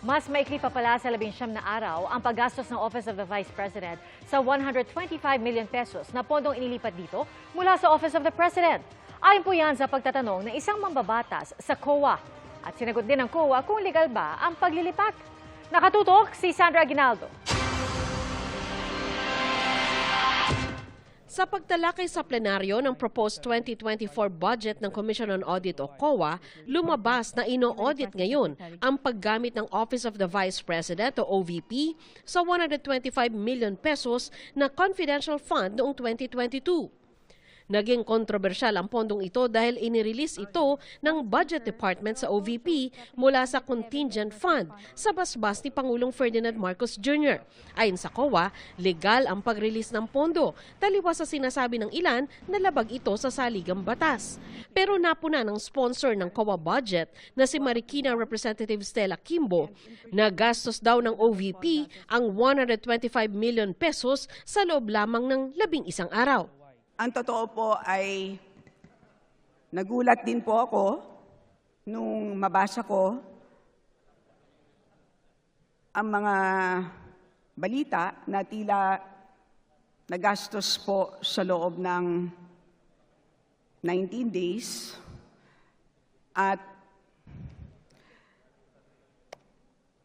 Mas maikli pa pala sa labing siyam na araw ang paggastos ng Office of the Vice President sa 125 million pesos na pondong inilipat dito mula sa Office of the President. Ayon po yan sa pagtatanong ng isang mambabatas sa COA. At sinagot din ng COA kung legal ba ang paglilipat. Nakatutok si Sandra Aguinaldo. Sa pagtalakay sa plenaryo ng proposed 2024 budget ng Commission on Audit o COA, lumabas na ino-audit ngayon ang paggamit ng Office of the Vice President o OVP sa 125 million pesos na confidential fund noong 2022. Naging kontrobersyal ang pondong ito dahil inirelease ito ng Budget Department sa OVP mula sa contingent fund sa basbas ni Pangulong Ferdinand Marcos Jr. Ayon sa COA, legal ang pag-release ng pondo, taliwas sa sinasabi ng ilan na labag ito sa saligang batas. Pero napuna ng sponsor ng COA budget na si Marikina Representative Stella Kimbo na gastos daw ng OVP ang 125 million pesos sa loob lamang ng labing isang araw. Ang totoo po ay nagulat din po ako nung mabasa ko ang mga balita na tila nagastos po sa loob ng 19 days at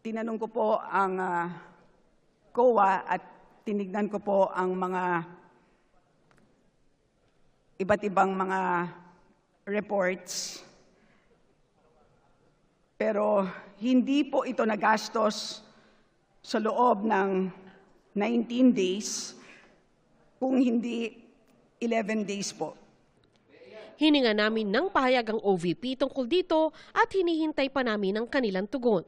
tinanong ko po ang ah, COA at tinignan ko po ang mga iba't ibang mga reports. Pero hindi po ito nagastos sa loob ng 19 days, kung hindi 11 days po. Hininga namin ng pahayag ang OVP tungkol dito at hinihintay pa namin ang kanilang tugon.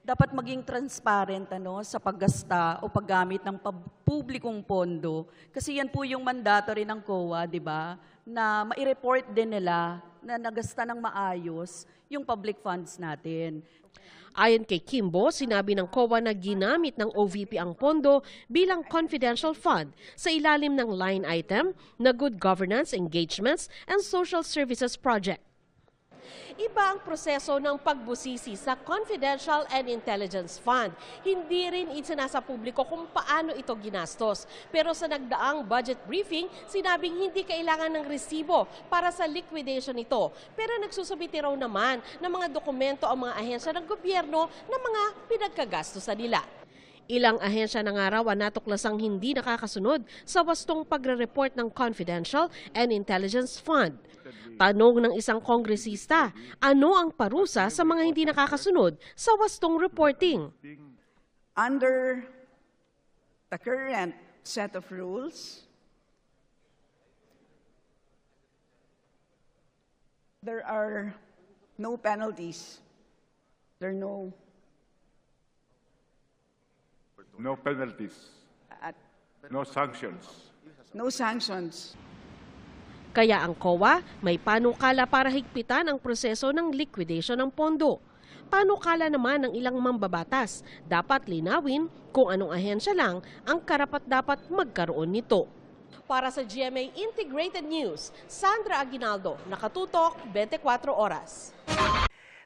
Dapat maging transparent ano sa paggasta o paggamit ng publikong pondo kasi yan po yung mandato rin ng COA, 'di ba? Na mai-report din nila na nagasta ng maayos yung public funds natin. Ayon kay Kimbo, sinabi ng COA na ginamit ng OVP ang pondo bilang confidential fund sa ilalim ng line item na Good Governance, Engagements, and Social Services Project. Iba ang proseso ng pagbusisi sa Confidential and Intelligence Fund. Hindi rin isinasa publiko kung paano ito ginastos. Pero sa nagdaang budget briefing, sinabing hindi kailangan ng resibo para sa liquidation nito. Pero nagsusubiti raw naman ng mga dokumento ang mga ahensya ng gobyerno na mga pinagkagastosan nila. Ilang ahensya ng araw ang natuklasang hindi nakakasunod sa wastong pagre-report ng Confidential and Intelligence Fund. Tanong ng isang kongresista, ano ang parusa sa mga hindi nakakasunod sa wastong reporting? Under the current set of rules, there are no penalties. There are no No penalties, at no sanctions. no sanctions. Kaya ang COA may panukala para higpitan ang proseso ng liquidation ng pondo. Panukala naman ng ilang mambabatas, dapat linawin kung anong ahensya lang ang karapat dapat magkaroon nito. Para sa GMA Integrated News, Sandra Aguinaldo, Nakatutok, 24 Oras.